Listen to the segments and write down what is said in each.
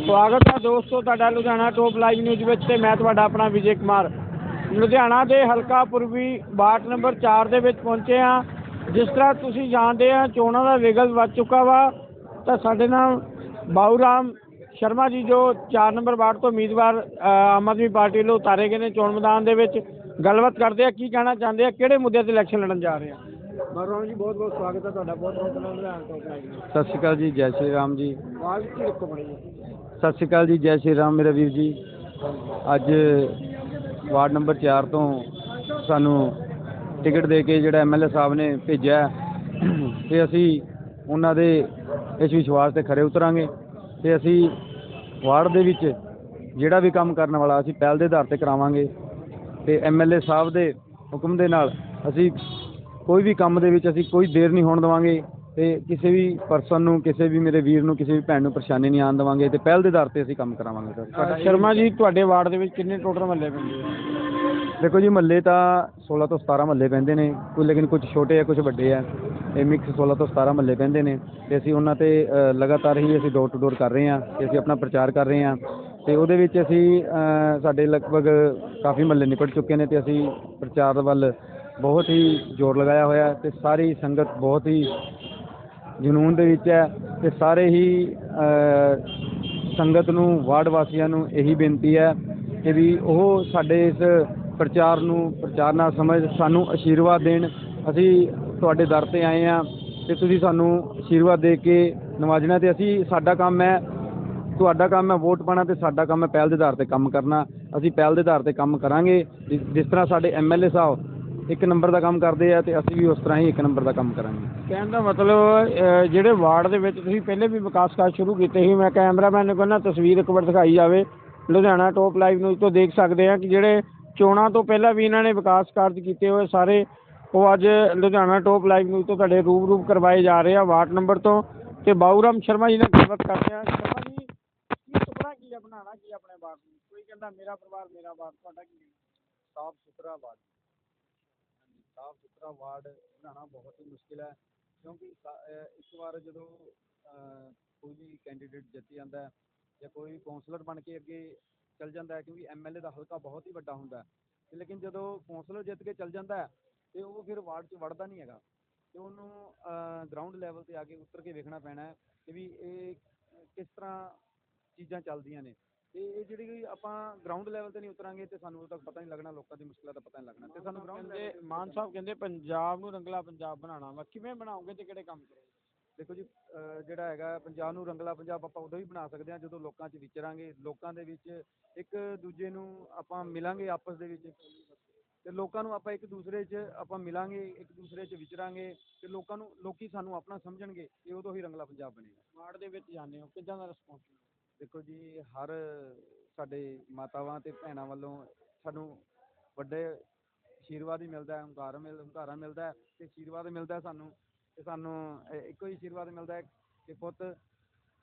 ਸਵਾਗਤ ਹੈ ਦੋਸਤੋ ਤੁਹਾਡਾ ਲੁਧਿਆਣਾ ਟੋਪ ਲਾਈਵ ਨਿਊਜ਼ ਵਿੱਚ ਤੇ ਮੈਂ ਤੁਹਾਡਾ ਆਪਣਾ ਵਿਜੇ ਕੁਮਾਰ। ਲੁਧਿਆਣਾ ਦੇ ਹਲਕਾ ਪੂਰਬੀ ਵਾਰਡ ਨੰਬਰ 4 ਦੇ ਵਿੱਚ ਪਹੁੰਚੇ ਹਾਂ। ਜਿਸ ਤਰ੍ਹਾਂ ਤੁਸੀਂ ਜਾਣਦੇ ਆ ਚੋਣਾਂ ਦਾ ਵਿਗਲ ਵੱਜ ਚੁੱਕਾ ਵਾ ਤਾਂ ਸਾਡੇ ਨਾਲ ਬਾਊ ਰਾਮ ਸ਼ਰਮਾ ਜੀ ਜੋ 4 ਨੰਬਰ ਵਾਰਡ ਤੋਂ ਉਮੀਦਵਾਰ ਆਮ ਆਦਮੀ ਪਾਰਟੀ ਵੱਲੋਂ ਉਤਾਰੇ ਗਏ ਨੇ ਚੋਣ ਮੈਦਾਨ ਦੇ ਵਿੱਚ। ਗੱਲਬਾਤ ਕਰਦੇ ਆ ਕੀ ਕਹਿਣਾ ਚਾਹੁੰਦੇ ਆ ਕਿਹੜੇ ਮੁੱਦਿਆਂ ਤੇ ਇਲੈਕਸ਼ਨ ਲੜਨ ਜਾ ਰਹੇ ਆ? ਬਾਊ ਰਾਮ ਜੀ ਬਹੁਤ ਬਹੁਤ ਸਵਾਗਤ ਹੈ ਤੁਹਾਡਾ ਬਹੁਤ ਬਹੁਤ ਲਾਈਵ ਸਤਿ ਸ਼੍ਰੀ ਅਕਾਲ ਜੀ ਜੈ ਸ਼੍ਰੀ ਰਾਮ ਜੀ। ਆਵਾਜ਼ ਕੀ ਰੱਖੋ ਬਣੀ ਸਤਿ ਸ਼੍ਰੀ ਅਕਾਲ ਜੀ, ਜੈ ਸ਼੍ਰੀ ਰਾਮ ਮੇਰਾ ਵੀਰ ਜੀ। ਅੱਜ ਵਾਰਡ ਨੰਬਰ 4 ਤੋਂ ਸਾਨੂੰ ਟਿਕਟ ਦੇ ਕੇ ਜਿਹੜਾ ਐਮਐਲਏ ਸਾਹਿਬ ਨੇ ਭੇਜਿਆ ਹੈ। ਤੇ ਅਸੀਂ ਉਹਨਾਂ ਦੇ ਇਸ ਵਿਸ਼ਵਾਸ ਤੇ ਖਰੇ ਉਤਰਾਂਗੇ। ਤੇ ਅਸੀਂ ਵਾਰਡ ਦੇ ਵਿੱਚ ਜਿਹੜਾ ਵੀ ਕੰਮ ਕਰਨ ਵਾਲਾ ਅਸੀਂ ਪਹਿਲ ਦੇ ਆਧਾਰ ਤੇ ਕਰਾਵਾਂਗੇ। ਤੇ ਐਮਐਲਏ ਸਾਹਿਬ ਦੇ ਹੁਕਮ ਦੇ ਨਾਲ ਅਸੀਂ ਕੋਈ ਵੀ ਕੰਮ ਦੇ ਵਿੱਚ ਅਸੀਂ ਕੋਈ ਦੇਰ ਨਹੀਂ ਹੋਣ ਦੇਵਾਂਗੇ। ਤੇ ਕਿਸੇ ਵੀ ਪਰਸਨ ਨੂੰ ਕਿਸੇ ਵੀ ਮੇਰੇ ਵੀਰ ਨੂੰ ਕਿਸੇ ਵੀ ਭੈਣ ਨੂੰ ਪਰੇਸ਼ਾਨੀ ਨਹੀਂ ਆਉਣ ਦੇਵਾਂਗੇ ਤੇ ਪਹਿਲ ਦੇ ਆਧਾਰ ਤੇ ਅਸੀਂ ਕੰਮ ਕਰਾਵਾਂਗੇ ਸਰ। ਸ਼ਰਮਾ ਜੀ ਤੁਹਾਡੇ ਵਾਰਡ ਦੇ ਵਿੱਚ ਕਿੰਨੇ ਟੋਟਲ ਮਹੱਲੇ ਪੈਂਦੇ ਆ? ਦੇਖੋ ਜੀ ਮਹੱਲੇ ਤਾਂ 16 ਤੋਂ 17 ਮਹੱਲੇ ਪੈਂਦੇ ਨੇ ਕੋਈ ਲੇਕਿਨ ਕੁਝ ਛੋਟੇ ਆ ਕੁਝ ਵੱਡੇ ਆ। ਇਹ ਮਿਕਸ 16 ਤੋਂ 17 ਮਹੱਲੇ ਪੈਂਦੇ ਨੇ ਤੇ ਅਸੀਂ ਉਹਨਾਂ ਤੇ ਅ, ਲਗਾਤਾਰ ਹੀ ਅਸੀਂ ਡੋਰ ਟੂ ਡੋਰ ਕਰ ਰਹੇ ਹਾਂ ਤੇ ਅਸੀਂ ਆਪਣਾ ਪ੍ਰਚਾਰ ਕਰ ਰਹੇ ਹਾਂ ਤੇ ਉਹਦੇ ਵਿੱਚ ਅਸੀਂ ਅ, ਸਾਡੇ ਲਗਭਗ ਕਾਫੀ ਮਹੱਲੇ ਨਿਪਟ ਚੁੱਕੇ ਨੇ ਤੇ ਅਸੀਂ ਪ੍ਰਚਾਰ ਵੱਲ ਬਹੁਤ ਹੀ ਜ਼ੋਰ ਲਗਾਇਆ ਹੋਇਆ ਹੈ ਤੇ ਸਾਰੀ ਸੰਗਤ ਬਹੁਤ ਹੀ ਜਨੂਨ ਦੇ ਵਿੱਚ ਹੈ ਤੇ ਸਾਰੇ ਹੀ ਸੰਗਤ ਨੂੰ, ਵਾਰਡ ਵਾਸੀਆਂ ਨੂੰ ਇਹੀ ਬੇਨਤੀ ਹੈ ਕਿ ਵੀ ਉਹ ਸਾਡੇ ਇਸ ਪ੍ਰਚਾਰ ਨੂੰ, ਪ੍ਰਚਾਰ ਨਾਲ ਸਮਝ, ਸਾਨੂੰ ਆਸ਼ੀਰਵਾਦ ਦੇਣ। ਅਸੀਂ ਤੁਹਾਡੇ ਦਰ ਤੇ ਆਏ ਆ ਤੇ ਤੁਸੀਂ ਸਾਨੂੰ ਆਸ਼ੀਰਵਾਦ ਦੇ ਕੇ ਨਵਾਜਣਾ ਤੇ ਅਸੀਂ, ਸਾਡਾ ਕੰਮ ਹੈ, ਤੁਹਾਡਾ ਕੰਮ ਹੈ ਵੋਟ ਪਾਣਾ ਤੇ ਸਾਡਾ ਕੰਮ ਹੈ ਪਹਿਲ ਦੇ ਆਧਾਰ ਤੇ ਕੰਮ ਕਰਨਾ। ਅਸੀਂ ਪਹਿਲ ਦੇ ਆਧਾਰ ਤੇ ਕੰਮ ਕਰਾਂਗੇ ਜਿਸ ਜਿਸ ਤਰ੍ਹਾਂ ਸਾਡੇ ਐਮਐਲਏ ਸਾਹਿਬ ਇੱਕ ਨੰਬਰ ਦਾ ਕੰਮ ਕਰਦੇ ਆ ਤੇ ਅਸੀਂ ਵੀ ਉਸ ਤਰ੍ਹਾਂ ਹੀ ਇੱਕ ਨੰਬਰ ਦਾ ਕੰਮ ਕਰਾਂਗੇ। ਕਹਿਣ ਦਾ ਮਤਲਬ ਜਿਹੜੇ ਵਾਰਡ ਦੇ ਵਿੱਚ ਤੁਸੀਂ ਪਹਿਲੇ ਵੀ ਵਿਕਾਸ ਕਾਰਜ ਸ਼ੁਰੂ ਕੀਤੇ ਸੀ ਮੈਂ ਕੈਮਰਾਮੈਨ ਨੂੰ ਕਹਿੰਦਾ ਤਸਵੀਰ ਇੱਕ ਵਾਰ ਦਿਖਾਈ ਜਾਵੇ। ਲੁਧਿਆਣਾ ਟੋਪ ਲਾਈਵ ਨਿਊਜ਼ ਤੋਂ ਦੇਖ ਸਕਦੇ ਆ ਕਿ ਜਿਹੜੇ ਚੋਣਾਂ ਤੋਂ ਪਹਿਲਾਂ ਵੀ ਇਹਨਾਂ ਨੇ ਵਿਕਾਸ ਕਾਰਜ ਕੀਤੇ ਹੋਏ ਸਾਰੇ ਉਹ ਅੱਜ ਲੁਧਿਆਣਾ ਟੋਪ ਲਾਈਵ ਨਿਊਜ਼ ਤੋਂ ਤੁਹਾਡੇ ਰੂਬਰੂ ਕਰਵਾਏ ਜਾ ਰਹੇ ਆ ਵਾਰਡ ਨੰਬਰ ਤੋਂ। ਤੇ ਬਾਊਰਾਮ ਸ਼ਰਮਾ ਜੀ ਨਾਲ ਗੱਲਬਾਤ ਕਰਦੇ ਆ ਸ਼ਰਮਾ ਜੀ ਕੀ ਸੁਪਨਾ ਕੀ ਆ ਬਣਾਉਣਾ ਕੀ ਆ ਆਪਣੇ ਵਾਰਡ ਨੂੰ? ਕੋਈ ਕਹਿੰਦਾ ਮੇਰਾ ਪਰਿਵਾਰ ਮੇਰਾ ਵਾਰਡ ਤੁਹਾਡਾ ਕੀ ਸਾਫ਼ ਸੁਥਰਾ ਵਾਰਡ। ਸਾਫ਼ ਸੁਥਰਾ ਵਾਰਡ ਬਣਾਉਣਾ ਬਹੁਤ ਹੀ ਮੁਸ਼ਕਿਲ ਹੈ, ਕਿਉਂਕਿ ਸਾ- ਇੱਕ ਵਾਰ ਜਦੋਂ ਕੋਈ ਵੀ ਕੈਂਡੀਡੇਟ ਜਿੱਤ ਜਾਂਦਾ ਹੈ ਜਾਂ ਕੋਈ ਕੌਂਸਲਰ ਬਣ ਕੇ ਅੱਗੇ ਚੱਲ ਜਾਂਦਾ ਹੈ, ਕਿਉਂਕਿ ਏ ਦਾ ਹਲਕਾ ਬਹੁਤ ਹੀ ਵੱਡਾ ਹੁੰਦਾ ਹੈ ਲੇਕਿਨ ਜਦੋਂ ਕੌਂਸਲਰ ਜਿੱਤ ਕੇ ਚੱਲ ਜਾਂਦਾ ਹੈ, ਤੇ ਉਹ ਫਿਰ ਵਾਰਡ 'ਚ ਵੜਦਾ ਨਹੀਂ ਹੈਗਾ ਅਤੇ ਉਹਨੂੰ ਗਰਾਊਂਡ ਲੈਵਲ ਤੇ ਆ ਕੇ ਉਤਰ ਕੇ ਵੇਖਣਾ ਪੈਣਾ ਕਿ ਵੀ ਇਹ ਕਿਸ ਤਰ੍ਹਾਂ ਚੀਜ਼ਾਂ ਚੱਲਦੀਆਂ ਨੇ। ਤੇ ਇਹ ਜਿਹੜੀ ਕਿ ਆਪਾਂ ਗਰਾਊਂਡ ਲੈਵਲ ਤੇ ਨਹੀਂ ਉਤਰਾਂਗੇ ਤੇ ਸਾਨੂੰ ਉਦੋਂ ਤੱਕ ਪਤਾ ਨਹੀਂ ਲੱਗਣਾ ਲੋਕਾਂ ਦੀ ਮੁਸ਼ਕਲਾਂ ਦਾ ਪਤਾ ਨਹੀਂ ਲੱਗਣਾ। ਤੇ ਸਾਨੂੰ ਗਰਾਊਂਡ ਕਹਿੰਦੇ ਮਾਨ ਸਾਹਿਬ ਕਹਿੰਦੇ ਪੰਜਾਬ ਨੂੰ ਰੰਗਲਾ ਪੰਜਾਬ ਬਣਾਉਣਾ ਵਾ। ਕਿਵੇਂ ਬਣਾਓਗੇ ਤੇ ਕਿਹੜੇ ਕੰਮ ਕਰੋਗੇ? ਦੇਖੋ ਜੀ ਜਿਹੜਾ ਹੈਗਾ ਪੰਜਾਬ ਨੂੰ ਰੰਗਲਾ ਪੰਜਾਬ ਆਪਾਂ ਉਦੋਂ ਹੀ ਬਣਾ ਸਕਦੇ ਹਾਂ ਜਦੋਂ ਲੋਕਾਂ 'ਚ ਵਿਚਰਾਂਗੇ। ਲੋਕਾਂ ਦੇ ਵਿੱਚ ਇੱਕ ਦੂਜੇ ਨੂੰ ਆਪਾਂ ਮਿਲਾਂਗੇ ਆਪਸ ਦੇ ਵਿੱਚ। ਤੇ ਲੋਕਾਂ ਨੂੰ ਆਪਾਂ ਇੱਕ ਦੂਸਰੇ 'ਚ ਆਪਾਂ ਮਿਲਾਂਗੇ ਇੱਕ ਦੂਸਰੇ 'ਚ ਵਿਚਰਾਂਗੇ। ਤੇ ਲੋਕਾਂ ਨੂੰ ਲੋਕੀ ਸਾਨੂੰ ਆਪਣਾ ਸਮਝਣਗੇ ਇਹ ਉਦੋਂ ਹੀ ਰੰਗਲਾ ਪੰਜਾਬ ਬਣੇਗਾ। ਵਾਰਡ ਦੇ ਵਿੱਚ ਜਾਂਦੇ ਹੋ ਕਿੱਦਾਂ ਦਾ ਰਿਸਪੌਂਸ ਦੇਖੋ ਜੀ, ਹਰ ਸਾਡੇ ਮਾਤਾਵਾਂ ਤੇ ਭੈਣਾਂ ਵੱਲੋਂ ਸਾਨੂੰ ਵੱਡੇ ਆਸ਼ੀਰਵਾਦ ਹੀ ਮਿਲਦਾ ਹੈ, ਹੰਕਾਰ ਮਿਲ, ਹੰਕਾਰਾ ਮਿਲਦਾ ਹੈ ਤੇ ਆਸ਼ੀਰਵਾਦ ਮਿਲਦਾ ਸਾਨੂੰ ਤੇ ਸਾਨੂੰ ਇੱਕੋ ਹੀ ਆਸ਼ੀਰਵਾਦ ਮਿਲਦਾ ਕਿ ਪੁੱਤ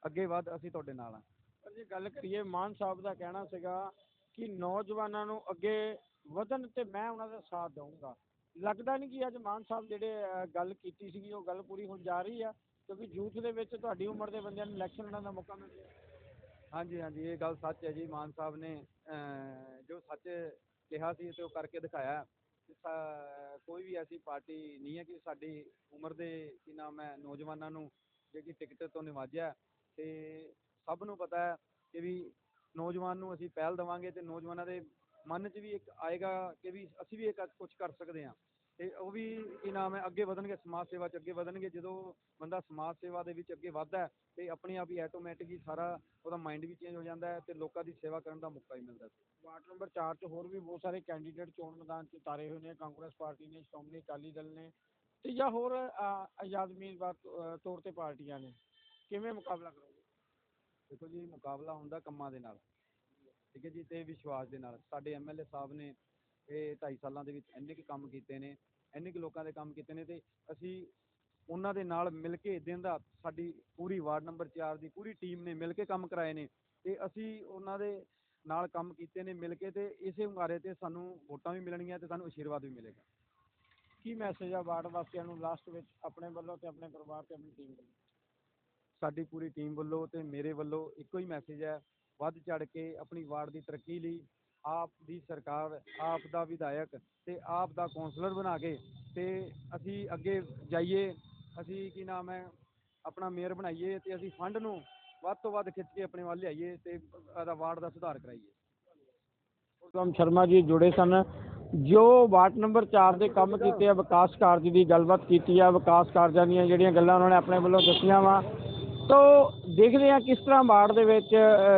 ਅੱਗੇ ਵੱਧ ਅਸੀਂ ਤੁਹਾਡੇ ਨਾਲ ਹਾਂ। ਪਰ ਜੇ ਗੱਲ ਕਰੀਏ, ਮਾਨ ਸਾਹਿਬ ਦਾ ਕਹਿਣਾ ਸੀਗਾ ਕਿ ਨੌਜਵਾਨਾਂ ਨੂੰ ਅੱਗੇ ਵਧਣ ਤੇ ਮੈਂ ਉਹਨਾਂ ਦਾ ਸਾਥ ਦਊਂਗਾ। ਲੱਗਦਾ ਨਹੀਂ ਕਿ ਅੱਜ ਮਾਨ ਸਾਹਿਬ ਜਿਹੜੇ ਗੱਲ ਕੀਤੀ ਸੀਗੀ, ਉਹ ਗੱਲ ਪੂਰੀ ਹੋਣ ਜਾ ਰਹੀ ਆ, ਕਿਉਂਕਿ ਯੂਥ ਦੇ ਵਿੱਚ ਤੁਹਾਡੀ ਉਮਰ ਦੇ ਬੰਦਿਆਂ ਨੂੰ ਇਲੈਕਸ਼ਨ ਲੜਨ ਦਾ ਮੌਕਾ ਮਿਲ ਰਿਹਾ। ਹਾਂਜੀ ਹਾਂਜੀ, ਇਹ ਗੱਲ ਸੱਚ ਹੈ ਜੀ, ਮਾਨ ਸਾਹਿਬ ਨੇ ਜੋ ਸੱਚ ਕਿਹਾ ਸੀ ਅਤੇ ਉਹ ਕਰਕੇ ਦਿਖਾਇਆ। ਕੋਈ ਵੀ ਐਸੀ ਪਾਰਟੀ ਨਹੀਂ ਹੈ ਕਿ ਸਾਡੀ ਉਮਰ ਦੇ ਕੀ ਨਾਮ ਹੈ ਨੌਜਵਾਨਾਂ ਨੂੰ ਜਿਹੜੀ ਟਿਕਟ ਤੋਂ ਨਿਵਾਜਿਆ। ਅਤੇ ਸਭ ਨੂੰ ਪਤਾ ਹੈ ਕਿ ਵੀ ਨੌਜਵਾਨ ਨੂੰ ਅਸੀਂ ਪਹਿਲ ਦੇਵਾਂਗੇ ਅਤੇ ਨੌਜਵਾਨਾਂ ਦੇ ਮਨ 'ਚ ਵੀ ਇੱਕ ਆਏਗਾ ਕਿ ਵੀ ਅਸੀਂ ਵੀ ਇੱਕ ਕੁਛ ਕਰ ਸਕਦੇ ਹਾਂ। ਤੇ ਉਹ ਵੀ ਕੀ ਨਾਮ ਹੈ, ਅੱਗੇ ਵਧਣਗੇ, ਸਮਾਜ ਸੇਵਾ 'ਚ ਅੱਗੇ ਵਧਣਗੇ। ਜਦੋਂ ਬੰਦਾ ਸਮਾਜ ਸੇਵਾ ਦੇ ਵਿੱਚ ਅੱਗੇ ਵੱਧਦਾ ਹੈ ਆਪਣੇ ਆਪ ਹੀ ਆਟੋਮੈਟਿਕ ਹੀ ਸਾਰਾ ਉਹਦਾ ਮਾਈਂਡ ਵੀ ਚੇਂਜ ਹੋ ਜਾਂਦਾ ਹੈ ਤੇ ਲੋਕਾਂ ਦੀ ਸੇਵਾ ਕਰਨ ਦਾ ਮੌਕਾ ਹੀ ਮਿਲਦਾ ਵਾਰਡ ਨੰਬਰ 4 'ਚ ਹੋਰ ਵੀ ਬਹੁਤ ਸਾਰੇ ਕੈਂਡੀਡੇਟ ਚੋਣ ਮੈਦਾਨ 'ਚ ਉਤਾਰੇ ਹੋਏ ਨੇ। ਕਾਂਗਰਸ ਪਾਰਟੀ ਨੇ, ਸ਼੍ਰੋਮਣੀ ਅਕਾਲੀ ਦਲ ਨੇ ਤੇ ਜਾਂ ਹੋਰ ਆਜ਼ਾਦ ਉਮੀਦਵਾਰ ਤੌਰ ਤੇ ਪਾਰਟੀਆਂ ਨੇ। ਕਿਵੇਂ ਮੁਕਾਬਲਾ ਕਰੋਗੇ? ਦੇਖੋ ਜੀ, ਮੁਕਾਬਲਾ ਹੁੰਦਾ ਕੰਮਾਂ ਦੇ ਨਾਲ। ਠੀਕ ਹੈ ਜੀ, ਤੇ ਵਿਸ਼ਵਾਸ ਦੇ ਨਾਲ। ਸਾਡੇ ਐਮਐਲਏ ਸਾਹਿਬ ਨੇ ਇਹ 2.5 ਸਾਲਾਂ ਦੇ ਵਿੱਚ ਇੰਨੇ ਕੁ ਕੰਮ ਕੀਤੇ ਨੇ, ਇੰਨੇ ਕੁ ਲੋਕਾਂ ਦੇ ਕੰਮ ਕੀਤੇ ਨੇ ਤੇ ਅਸੀਂ ਉਹਨਾਂ ਦੇ ਨਾਲ ਮਿਲ ਕੇ ਦਿਨ ਰਾਤ ਸਾਡੀ ਪੂਰੀ ਵਾਰਡ ਨੰਬਰ 4 ਦੀ ਪੂਰੀ ਟੀਮ ਨੇ ਮਿਲ ਕੇ ਕੰਮ ਕਰਾਏ ਨੇ ਤੇ ਅਸੀਂ ਉਹਨਾਂ ਦੇ ਨਾਲ ਕੰਮ ਕੀਤੇ ਨੇ ਮਿਲ ਕੇ ਤੇ ਇਸੇ ਹੁੰਗਾਰੇ ਤੇ ਸਾਨੂੰ ਵੋਟਾਂ ਵੀ ਮਿਲਣਗੀਆਂ ਤੇ ਸਾਨੂੰ ਆਸ਼ੀਰਵਾਦ ਵੀ ਮਿਲੇਗਾ। ਕੀ ਮੈਸੇਜ ਆ ਵਾਰਡ ਵਾਸੀਆਂ ਨੂੰ ਲਾਸਟ ਵਿੱਚ ਆਪਣੇ ਵੱਲੋਂ ਤੇ ਆਪਣੇ ਪਰਿਵਾਰ ਤੇ ਆਪਣੀ ਟੀਮ ਵੱਲੋਂ? ਸਾਡੀ ਪੂਰੀ ਟੀਮ ਵੱਲੋਂ ਤੇ ਮੇਰੇ ਵੱਲੋਂ ਇੱਕੋ ਹੀ ਮੈਸੇਜ ਹੈ, ਵੱਧ ਚੜ ਕੇ ਆਪਣੀ ਵਾਰਡ ਦੀ ਤਰੱਕੀ ਲਈ ਆਪ ਦੀ ਸਰਕਾਰ, ਆਪ ਦਾ ਵਿਧਾਇਕ ਤੇ ਆਪ ਦਾ ਕੌਂਸਲਰ ਬਣਾ ਕੇ ਤੇ ਅਸੀਂ ਅੱਗੇ ਜਾਈਏ, ਅਸੀਂ ਕੀ ਨਾਮ ਹੈ, ਆਪਣਾ ਮੇਅਰ ਬਣਾਈਏ ਤੇ ਅਸੀਂ ਫੰਡ ਨੂੰ ਵੱਧ ਤੋਂ ਵੱਧ ਖਿੱਚ ਕੇ ਆਪਣੇ ਵੱਲ ਲਿਆਈਏ ਤੇ ਆਦਾ ਵਾਰਡ ਦਾ ਸੁਧਾਰ ਕਰਾਈਏ। ਗੌਤਮ ਸ਼ਰਮਾ ਜੀ ਜੁੜੇ ਸਨ। ਜੋ ਵਾਰਡ ਨੰਬਰ 4 ਦੇ ਕੰਮ ਕੀਤੇ ਆ, ਵਿਕਾਸ ਕਾਰਜ ਦੀ ਗੱਲਬਾਤ ਕੀਤੀ ਆ, ਵਿਕਾਸ ਕਾਰਜਾਂ ਦੀਆਂ ਜਿਹੜੀਆਂ ਗੱਲਾਂ ਉਹਨਾਂ ਨੇ ਆਪਣੇ ਵੱਲੋਂ ਦੱਸੀਆਂ ਵਾ ਸੋ ਦੇਖਦੇ ਆ ਕਿਸ ਤਰ੍ਹਾਂ ਵਾਰਡ ਦੇ ਵਿੱਚ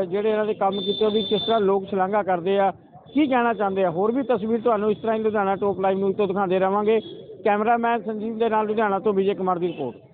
ਜਿਹੜੇ ਇਹਨਾਂ ਦੇ ਕੰਮ ਕੀਤੇ ਉਹਦੀ ਕਿਸ ਤਰ੍ਹਾਂ ਲੋਕ ਸ਼ਲਾਘਾ ਕਰਦੇ ਆ, ਕੀ ਕਹਿਣਾ ਚਾਹੁੰਦੇ ਆ? ਹੋਰ ਵੀ ਤਸਵੀਰ ਤੁਹਾਨੂੰ ਇਸ ਤਰ੍ਹਾਂ ਹੀ ਲੁਧਿਆਣਾ ਟੋਪ ਲਾਈਵ ਨਿਊਜ਼ ਤੋਂ ਦਿਖਾਉਂਦੇ ਰਵਾਂਗੇ। ਕੈਮਰਾਮੈਨ ਸੰਜੀਵ ਦੇ ਨਾਲ ਲੁਧਿਆਣਾ ਤੋਂ ਵਿਜੇ ਕੁਮਾਰ ਦੀ ਰਿਪੋਰਟ।